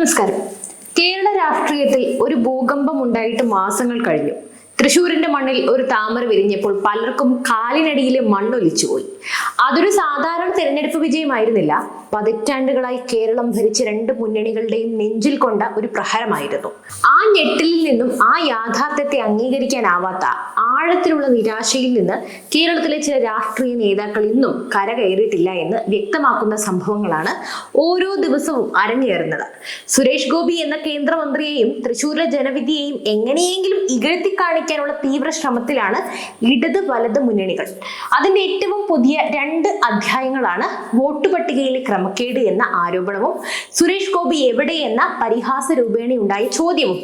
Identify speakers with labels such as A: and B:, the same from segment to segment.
A: നമസ്കാരം. കേരള രാഷ്ട്രീയത്തിൽ ഒരു ഭൂകമ്പം ഉണ്ടായിട്ട് മാസങ്ങൾ കഴിഞ്ഞു. തൃശൂരിന്റെ മണ്ണിൽ ഒരു താമര വിരിഞ്ഞപ്പോൾ പലർക്കും കാലിനടിയിൽ മണ്ണൊലിച്ചുപോയി അതൊരു സാധാരണ തെരഞ്ഞെടുപ്പ് വിജയമായിരുന്നില്ല. പതിറ്റാണ്ടുകളായി കേരളം ഭരിച്ച രണ്ട് മുന്നണികളുടെയും നെഞ്ചിൽ കൊണ്ട ഒരു പ്രഹരമായിരുന്നു. ആ ഞെട്ടലിൽ നിന്നും ആ യാഥാർത്ഥ്യത്തെ അംഗീകരിക്കാനാവാത്ത ആഴത്തിലുള്ള നിരാശയിൽ നിന്ന് കേരളത്തിലെ ചില രാഷ്ട്രീയ നേതാക്കൾ ഇന്നും കരകയറിയിട്ടില്ല എന്ന് വ്യക്തമാക്കുന്ന സംഭവങ്ങളാണ് ഓരോ ദിവസവും അരങ്ങേറുന്നത്. സുരേഷ് ഗോപി എന്ന കേന്ദ്രമന്ത്രിയെയും തൃശൂരിലെ ജനവിധിയെയും എങ്ങനെയെങ്കിലും ഇകഴ്ത്തി കാണിക്കാനുള്ള തീവ്ര ശ്രമത്തിലാണ് ഇടത് വലത് മുന്നണികൾ. അതിന്റെ ഏറ്റവും പുതിയ രണ്ട് അധ്യായങ്ങളാണ് വോട്ട് പട്ടികയിലെ ക്രമക്കേട് എന്ന ആരോപണവും സുരേഷ് ഗോപി എവിടെ എന്ന പരിഹാസ രൂപേണയുണ്ടായ ചോദ്യവും.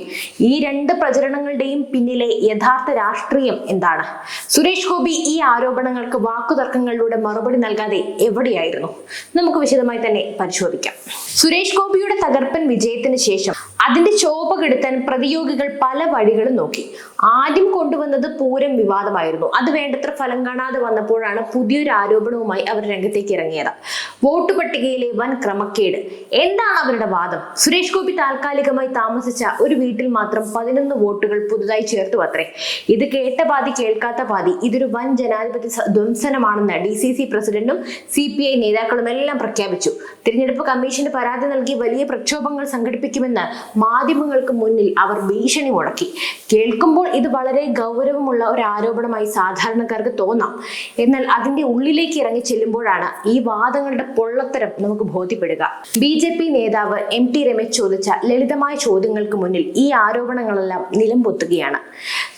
A: ഈ രണ്ട് പ്രചരണങ്ങളുടെയും പിന്നിലെ യഥാർത്ഥ രാഷ്ട്രീയം എന്താണ്? സുരേഷ് ഗോപി ഈ ആരോപണങ്ങൾക്ക് വാക്കുതർക്കങ്ങളിലൂടെ മറുപടി നൽകാതെ എവിടെയായിരുന്നു? നമുക്ക് വിശദമായി തന്നെ പരിശോധിക്കാം. സുരേഷ് ഗോപിയുടെ തകർപ്പൻ വിജയത്തിന് ശേഷം അതിന്റെ ശോഭ കെടുത്താൻ പ്രതിയോഗികൾ പല വഴികളും നോക്കി. ആദ്യം കൊണ്ടുവന്നത് പൂരം വിവാദമായിരുന്നു. അത് വേണ്ടത്ര ഫലം കാണാതെ വന്നപ്പോഴാണ് പുതിയൊരു ആരോപണവുമായി അവർ രംഗത്തേക്ക് ഇറങ്ങിയത്. വോട്ട് പട്ടികയിലെ വൻ ക്രമക്കേട്. എന്താണ് അവരുടെ വാദം? സുരേഷ് ഗോപി താൽക്കാലികമായി താമസിച്ച ഒരു വീട്ടിൽ മാത്രം പതിനൊന്ന് വോട്ടുകൾ പുതുതായി ചേർത്തു അത്രേ. ഇത് കേട്ട പാതി കേൾക്കാത്ത പാതി ഇതൊരു വൻ ജനാധിപത്യ ധ്വംസനമാണെന്ന് ഡി സി സി പ്രസിഡന്റും സി പി ഐ നേതാക്കളും എല്ലാം പ്രഖ്യാപിച്ചു. തിരഞ്ഞെടുപ്പ് കമ്മീഷന് പരാതി നൽകി വലിയ പ്രക്ഷോഭങ്ങൾ സംഘടിപ്പിക്കുമെന്ന് മാധ്യമങ്ങൾക്ക് മുന്നിൽ അവർ ഭീഷണി മുടക്കി കേൾക്കുമ്പോൾ ഇത് വളരെ ഗൗരവമുള്ള ഒരു ആരോപണമായി സാധാരണക്കാർക്ക് തോന്നാം. എന്നാൽ അതിന്റെ ഉള്ളിലേക്ക് ഇറങ്ങി ചെല്ലുമ്പോഴാണ് ഈ വാദങ്ങളുടെ പൊള്ളത്തരം നമുക്ക് ബോധ്യപ്പെടുക. ബി ജെ പി നേതാവ് എം ടി രമേശ് ചോദിച്ച ലളിതമായ ചോദ്യങ്ങൾക്ക് മുന്നിൽ ഈ ആരോപണങ്ങളെല്ലാം നിലംപൊത്തുകയാണ്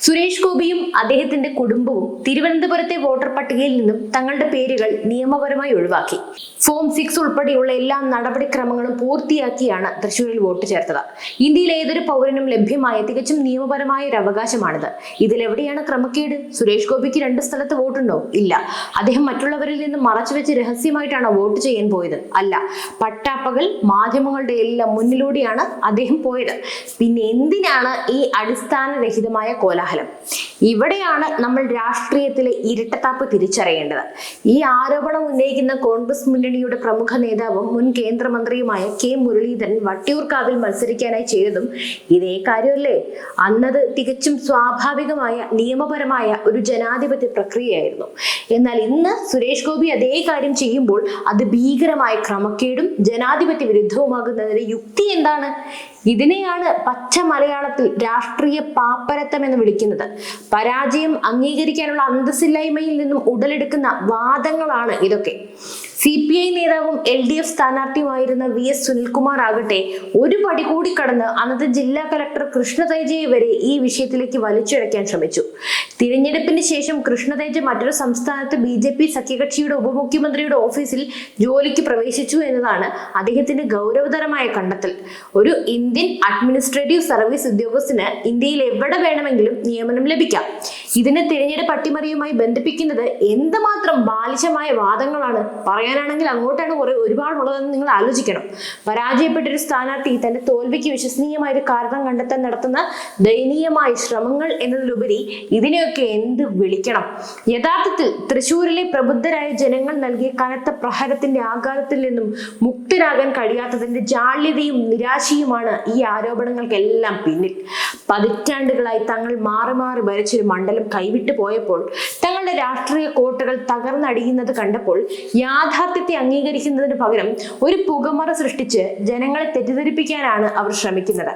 A: സുരേഷ് ഗോപിയും അദ്ദേഹത്തിന്റെ കുടുംബവും തിരുവനന്തപുരത്തെ വോട്ടർ പട്ടികയിൽ നിന്നും തങ്ങളുടെ പേരുകൾ നിയമപരമായി ഒഴിവാക്കി. ഫോം സിക്സ് ഉൾപ്പെടെയുള്ള എല്ലാ നടപടിക്രമങ്ങളും പൂർത്തിയാക്കിയാണ് തൃശൂരിൽ വോട്ട് ചേർത്തത്. ഇന്ത്യയിലെ ഏതൊരു പൗരനും ലഭ്യമായ തികച്ചും നിയമപരമായ ഒരു അവകാശമാണിത്. ഇതിലെവിടെയാണ് ക്രമക്കേട്? സുരേഷ് ഗോപിക്ക് രണ്ട് സ്ഥലത്ത് വോട്ടുണ്ടോ? ഇല്ല. അദ്ദേഹം മറ്റുള്ളവരിൽ നിന്ന് മറച്ചുവെച്ച് രഹസ്യമായിട്ടാണോ വോട്ട് ചെയ്യാൻ പോയത്? അല്ല. പട്ടാപ്പകൽ മാധ്യമങ്ങളുടെ എല്ലാം മുന്നിലൂടെയാണ് അദ്ദേഹം പോയത്. പിന്നെ എന്തിനാണ് ഈ അടിസ്ഥാനരഹിതമായ കോലാഹലം? ഇവിടെയാണ് നമ്മൾ രാഷ്ട്രീയത്തിലെ ഇരട്ടത്താപ്പ് തിരിച്ചറിയേണ്ടത്. ഈ ആരോപണം ഉന്നയിക്കുന്ന കോൺഗ്രസ് മുന്നണിയുടെ പ്രമുഖ നേതാവും മുൻ കേന്ദ്രമന്ത്രിയുമായ കെ മുരളീധരൻ വട്ടിയൂർക്കാവിൽ മത്സരിക്കാനായി ചെയ്തതും ഇതേ കാര്യമല്ലേ? അന്നത് തികച്ചും സ്വാഭാവികമായ നിയമപരമായ ഒരു ജനാധിപത്യ പ്രക്രിയയായിരുന്നു. എന്നാൽ ഇന്ന് സുരേഷ് ഗോപി അതേ കാര്യം ചെയ്യുമ്പോൾ അത് ഭീകരമായ ക്രമക്കേടും ജനാധിപത്യ വിരുദ്ധവുമാകുന്നതിന്റെ യുക്തി എന്താണ്? ഇതിനെയാണ് പച്ച മലയാളത്തിൽ രാഷ്ട്രീയ പാപ്പരത്തം എന്ന് വിളിക്കുന്നത്. പരാജയം അംഗീകരിക്കാനുള്ള അന്തസ്സില്ലായ്മയിൽ നിന്നും ഉടലെടുക്കുന്ന വാദങ്ങളാണ് ഇതൊക്കെ. സി പി ഐ നേതാവും എൽ ഡി എഫ് സ്ഥാനാർത്ഥിയുമായിരുന്ന വി എസ് സുനിൽകുമാർ ആകട്ടെ ഒരു പടി കൂടി കടന്ന് അന്നത്തെ ജില്ലാ കലക്ടർ കൃഷ്ണതേജയെ വരെ ഈ വിഷയത്തിലേക്ക് വലിച്ചിഴയ്ക്കാൻ ശ്രമിച്ചു. തിരഞ്ഞെടുപ്പിന് ശേഷം കൃഷ്ണതേജ മറ്റൊരു സംസ്ഥാനത്ത് ബി ജെ പി സഖ്യകക്ഷിയുടെ ഉപമുഖ്യമന്ത്രിയുടെ ഓഫീസിൽ ജോലിക്ക് പ്രവേശിച്ചു എന്നതാണ് അദ്ദേഹത്തിന്റെ ഗൗരവതരമായ കണ്ടെത്തൽ. ഒരു ഇന്ത്യൻ അഡ്മിനിസ്ട്രേറ്റീവ് സർവീസ് ഉദ്യോഗസ്ഥന് ഇന്ത്യയിൽ എവിടെ വേണമെങ്കിലും നിയമനം ലഭിക്കാം. ഇതിനെ തിരഞ്ഞെടുപ്പ് അട്ടിമറിയുമായി ബന്ധിപ്പിക്കുന്നത് എന്തുമാത്രം ബാലിശമായ വാദങ്ങളാണ് പറയാനാണെങ്കിൽ അങ്ങോട്ടാണ് കുറെ ഒരുപാടുള്ളതെന്ന് നിങ്ങൾ ആലോചിക്കണം. പരാജയപ്പെട്ട ഒരു സ്ഥാനാർത്ഥി തന്റെ തോൽവിക്ക് വിശ്വസനീയമായ ഒരു കാരണം കണ്ടെത്താൻ നടത്തുന്ന ദയനീയമായ ശ്രമങ്ങൾ എന്നതിലുപരി ഇതിനെയൊക്കെ എന്ത് വിളിക്കണം? യഥാർത്ഥത്തിൽ തൃശൂരിലെ പ്രബുദ്ധരായ ജനങ്ങൾ നൽകിയ കനത്ത പ്രഹരത്തിന്റെ ആഘാതത്തിൽ നിന്നും മുക്തരാകാൻ കഴിയാത്തതിന്റെ ജാള്യതയും നിരാശയുമാണ് ഈ ആരോപണങ്ങൾക്കെല്ലാം പിന്നിൽ. പതിറ്റാണ്ടുകളായി തങ്ങൾ മാറി മാറി ഭരിച്ചൊരു മണ്ഡലം കൈവിട്ടു പോയപ്പോൾ തങ്ങളുടെ രാഷ്ട്രീയ കോട്ടകൾ തകർന്നടിയുന്നത് കണ്ടപ്പോൾ യാഥാർത്ഥ്യത്തെ അംഗീകരിക്കുന്നതിന് പകരം ഒരു പുകമറ സൃഷ്ടിച്ച് ജനങ്ങളെ തെറ്റിദ്ധരിപ്പിക്കാനാണ് അവർ ശ്രമിക്കുന്നത്.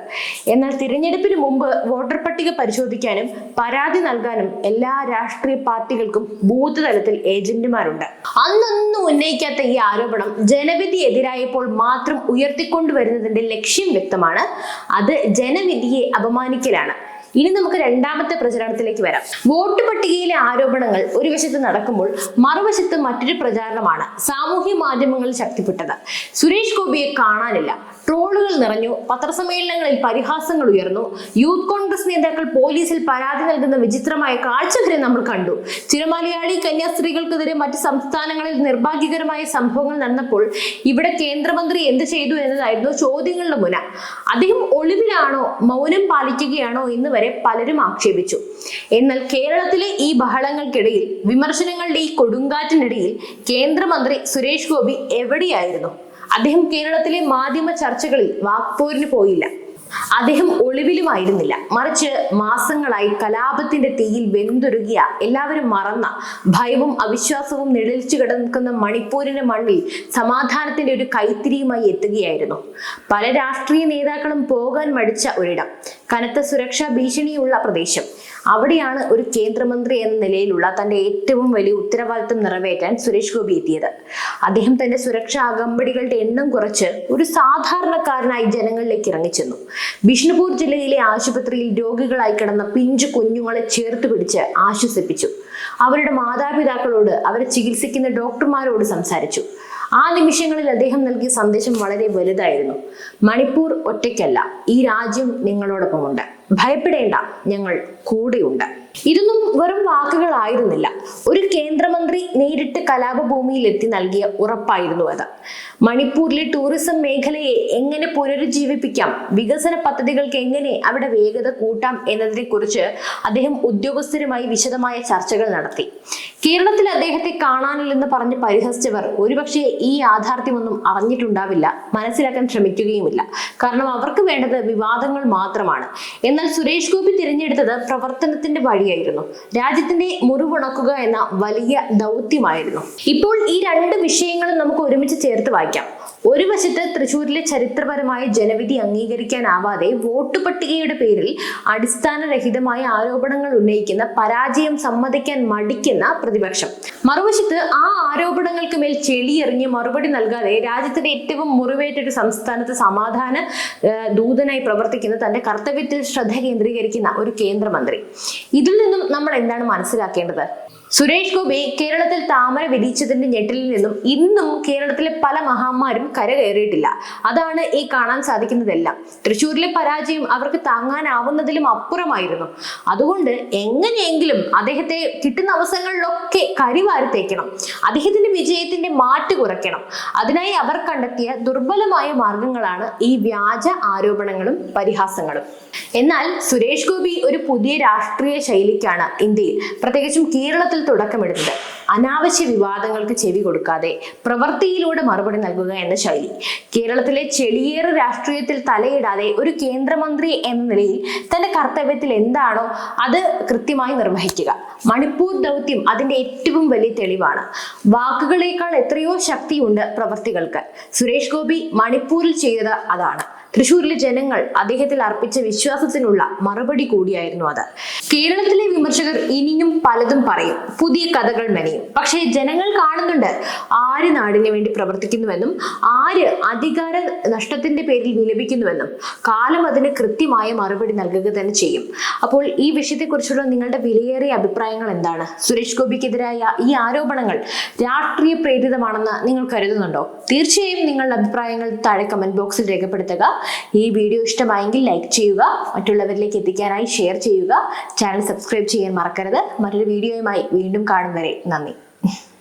A: എന്നാൽ തിരഞ്ഞെടുപ്പിന് മുമ്പ് വോട്ടർ പട്ടിക പരിശോധിക്കാനും പരാതി നൽകാനും എല്ലാ രാഷ്ട്രീയ പാർട്ടികൾക്കും ബൂത്ത് തലത്തിൽ ഏജന്റുമാരുണ്ട്. അന്നൊന്നും ഉന്നയിക്കാത്ത ഈ ആരോപണം ജനവിധി എതിരായപ്പോൾ മാത്രം ഉയർത്തിക്കൊണ്ടുവരുന്നതിന്റെ ലക്ഷ്യം വ്യക്തമാണ്. അത് ജനവിധിയെ അപമാനിക്കലാണ് ഇനി നമുക്ക് രണ്ടാമത്തെ പ്രചരണത്തിലേക്ക് വരാം. വോട്ട് പട്ടികയിലെ ആരോപണങ്ങൾ ഒരു വശത്ത് നടക്കുമ്പോൾ മറുവശത്ത് മറ്റൊരു പ്രചാരണമാണ് സാമൂഹ്യ മാധ്യമങ്ങളിൽ ശക്തിപ്പെട്ടത്. സുരേഷ് ഗോപിയെ കാണാനില്ല. ട്രോളുകൾ നിറഞ്ഞു. പത്രസമ്മേളനങ്ങളിൽ പരിഹാസങ്ങൾ ഉയർന്നു. യൂത്ത് കോൺഗ്രസ് നേതാക്കൾ പോലീസിൽ പരാതി നൽകുന്ന വിചിത്രമായ കാഴ്ച വരെ നമ്മൾ കണ്ടു. ചില മലയാളി കന്യാസ്ത്രീകൾക്കെതിരെ മറ്റ് സംസ്ഥാനങ്ങളിൽ നിർഭാഗ്യകരമായ സംഭവങ്ങൾ നടന്നപ്പോൾ ഇവിടെ കേന്ദ്രമന്ത്രി എന്ത് ചെയ്തു എന്നതായിരുന്നു ചോദ്യങ്ങളുടെ മുന. അദ്ദേഹം ഒളിവിലാണോ? മൗനം പാലിക്കുകയാണോ എന്ന് വരെ പലരും ആക്ഷേപിച്ചു. എന്നാൽ കേരളത്തിലെ ഈ ബഹളങ്ങൾക്കിടയിൽ വിമർശനങ്ങളുടെ ഈ കൊടുങ്കാറ്റിനിടയിൽ കേന്ദ്രമന്ത്രി സുരേഷ് ഗോപി എവിടെയായിരുന്നു? അദ്ദേഹം കേരളത്തിലെ മാധ്യമ ചർച്ചകളിൽ വാക്പോരിന് പോയില്ല. അദ്ദേഹം ഒളിവിലുമായിരുന്നില്ല. മറിച്ച് മാസങ്ങളായി കലാപത്തിന്റെ തീയിൽ വെന്തുരുകിയ എല്ലാവരും മറന്ന ഭയവും അവിശ്വാസവും നിഴലിച്ചു കിടക്കുന്ന മണിപ്പൂരിന്റെ മണ്ണിൽ സമാധാനത്തിന്റെ ഒരു കൈത്തിരിയുമായി എത്തുകയായിരുന്നു. പല രാഷ്ട്രീയ നേതാക്കളും പോകാൻ മടിച്ച ഒരിടം. കനത്ത സുരക്ഷാ ഭീഷണിയുള്ള പ്രദേശം. അവിടെയാണ് ഒരു കേന്ദ്രമന്ത്രി എന്ന നിലയിലുള്ള തന്റെ ഏറ്റവും വലിയ ഉത്തരവാദിത്തം നിറവേറ്റാൻ സുരേഷ് ഗോപി എത്തിയത്. അദ്ദേഹം തന്റെ സുരക്ഷാ അകമ്പടികളുടെ എണ്ണം കുറച്ച് ഒരു സാധാരണക്കാരനായി ജനങ്ങളിലേക്ക് ഇറങ്ങിച്ചെന്നു. ബിഷ്ണുപൂർ ജില്ലയിലെ ആശുപത്രിയിൽ രോഗികളായി കിടന്ന പിഞ്ചു കുഞ്ഞുങ്ങളെ ചേർത്ത് പിടിച്ച് ആശ്വസിപ്പിച്ചു. അവരുടെ മാതാപിതാക്കളോട് അവരെ ചികിത്സിക്കുന്ന ഡോക്ടർമാരോട് സംസാരിച്ചു. ആ നിമിഷങ്ങളിൽ അദ്ദേഹം നൽകിയ സന്ദേശം വളരെ വലുതായിരുന്നു. മണിപ്പൂർ ഒറ്റയ്ക്കല്ല ഈ രാജ്യം നിങ്ങളോടൊപ്പമുണ്ട്. ഭയപ്പെടേണ്ട ഞങ്ങൾ കൂടെയുണ്ട്. ഇതൊന്നും വെറും വാക്കുകളായിരുന്നില്ല. ഒരു കേന്ദ്രമന്ത്രി നേരിട്ട് കലാപഭൂമിയിൽ എത്തി നൽകിയ ഉറപ്പായിരുന്നു അത്. മണിപ്പൂരിലെ ടൂറിസം മേഖലയെ എങ്ങനെ പുനരുജ്ജീവിപ്പിക്കാം വികസന പദ്ധതികൾക്ക് എങ്ങനെ അവിടെ വേഗത കൂട്ടാം എന്നതിനെ കുറിച്ച് അദ്ദേഹം ഉദ്യോഗസ്ഥരുമായി വിശദമായ ചർച്ചകൾ നടത്തി. കേരളത്തിൽ അദ്ദേഹത്തെ കാണാനില്ലെന്ന് പറഞ്ഞ് പരിഹസിച്ചവർ ഒരുപക്ഷെ ഈ യാഥാർത്ഥ്യമൊന്നും അറിഞ്ഞിട്ടുണ്ടാവില്ല മനസ്സിലാക്കാൻ ശ്രമിക്കുകയുമില്ല. കാരണം അവർക്ക് വേണ്ടത് വിവാദങ്ങൾ മാത്രമാണ്. എന്നാൽ സുരേഷ് ഗോപി തിരഞ്ഞെടുത്തത് പ്രവർത്തനത്തിന്റെ വഴിയായിരുന്നു. രാജ്യത്തിന്റെ മുറിവുണക്കുക എന്ന വലിയ ദൗത്യമായിരുന്നു. ഇപ്പോൾ ഈ രണ്ട് വിഷയങ്ങളും നമുക്ക് ഒരുമിച്ച് ചേർത്ത് വായിക്കാം. ഒരു വശത്ത് തൃശൂരിലെ ചരിത്രപരമായ ജനവിധി അംഗീകരിക്കാനാവാതെ വോട്ട് പട്ടികയുടെ പേരിൽ അടിസ്ഥാനരഹിതമായ ആരോപണങ്ങൾ ഉന്നയിക്കുന്ന പരാജയം സമ്മതിക്കാൻ മടിക്കുന്ന പ്രതിപക്ഷം. മറുവശത്ത് ആ ആരോപണങ്ങൾക്ക് മേൽ ചെളിയെറിഞ്ഞ് മറുപടി നൽകാതെ രാജ്യത്തിന്റെ ഏറ്റവും മുറിവേറ്റ ഒരു സംസ്ഥാനത്ത് സമാധാന ദൂതനായി പ്രവർത്തിക്കുന്ന തന്റെ കർത്തവ്യത്തിൽ ശ്രദ്ധ കേന്ദ്രീകരിക്കുന്ന ഒരു കേന്ദ്രമന്ത്രി. ഇതിൽ നിന്നും നമ്മൾ എന്താണ് മനസ്സിലാക്കേണ്ടത്? സുരേഷ് ഗോപി കേരളത്തിൽ താമര വിരിച്ചതിന്റെ ഞെട്ടലിൽ നിന്നും ഇന്നും കേരളത്തിലെ പല മഹാന്മാരും കരകയറിയിട്ടില്ല. അതാണ് ഈ കാണാൻ സാധിക്കുന്നതെല്ലാം. തൃശ്ശൂരിലെ പരാജയം അവർക്ക് താങ്ങാനാവുന്നതിലും അപ്പുറമായിരുന്നു. അതുകൊണ്ട് എങ്ങനെയെങ്കിലും അദ്ദേഹത്തെ കിട്ടുന്ന അവസരങ്ങളിലൊക്കെ കരിവാരത്തേക്കണം. അദ്ദേഹത്തിന്റെ വിജയത്തിന്റെ മാറ്റ് കുറയ്ക്കണം. അതിനായി അവർ കണ്ടെത്തിയ ദുർബലമായ മാർഗങ്ങളാണ് ഈ വ്യാജ ആരോപണങ്ങളും പരിഹാസങ്ങളും. എന്നാൽ സുരേഷ് ഗോപി ഒരു പുതിയ രാഷ്ട്രീയ ശൈലിക്കാണ് ഇന്ത്യയിൽ. പ്രത്യേകിച്ചും കേരളത്തിൽ തുടക്കമിടുന്നത്. അനാവശ്യ വിവാദങ്ങൾക്ക് ചെവി കൊടുക്കാതെ പ്രവൃത്തിയിലൂടെ മറുപടി നൽകുക എന്ന ശൈലി. കേരളത്തിലെ ചെളിയേറ് രാഷ്ട്രീയത്തിൽ തലയിടാതെ ഒരു കേന്ദ്രമന്ത്രി എന്ന നിലയിൽ തന്റെ കർത്തവ്യത്തിൽ എന്താണോ അത് കൃത്യമായി നിർവഹിക്കുക. മണിപ്പൂർ ദൗത്യം അതിന്റെ ഏറ്റവും വലിയ തെളിവാണ്. വാക്കുകളേക്കാൾ എത്രയോ ശക്തിയുണ്ട് പ്രവൃത്തികൾക്ക് സുരേഷ് ഗോപി മണിപ്പൂരിൽ ചെയ്തത് അതാണ്. തൃശൂരിലെ ജനങ്ങൾ അദ്ദേഹത്തിൽ അർപ്പിച്ച വിശ്വാസത്തിനുള്ള മറുപടി കൂടിയായിരുന്നു അത്. കേരളത്തിലെ വിമർശകർ ഇനിയും പലതും പറയും. പുതിയ കഥകൾ മെനയും പക്ഷേ ജനങ്ങൾ കാണുന്നുണ്ട് ആര് നാടിന് വേണ്ടി പ്രവർത്തിക്കുന്നുവെന്നും ആര് അധികാര നഷ്ടത്തിന്റെ പേരിൽ വിലപിക്കുന്നുവെന്നും കാലം അതിന് കൃത്യമായ മറുപടി നൽകുക തന്നെ ചെയ്യും. അപ്പോൾ ഈ വിഷയത്തെക്കുറിച്ചുള്ള നിങ്ങളുടെ വിലയേറിയ അഭിപ്രായങ്ങൾ എന്താണ്? സുരേഷ് ഗോപിക്കെതിരായ ഈ ആരോപണങ്ങൾ രാഷ്ട്രീയ പ്രേരിതമാണെന്ന് നിങ്ങൾ കരുതുന്നുണ്ടോ? തീർച്ചയായും നിങ്ങളുടെ അഭിപ്രായങ്ങൾ താഴെ കമന്റ് ബോക്സിൽ രേഖപ്പെടുത്തുക. ഈ വീഡിയോ ഇഷ്ടമായെങ്കിൽ ലൈക്ക് ചെയ്യുക. മറ്റുള്ളവരിലേക്ക് എത്തിക്കാനായി ഷെയർ ചെയ്യുക. ചാനൽ സബ്സ്ക്രൈബ് ചെയ്യാൻ മറക്കരുത്. മറ്റൊരു വീഡിയോയുമായി വീണ്ടും കാണും വരെ. നന്ദി. Oh.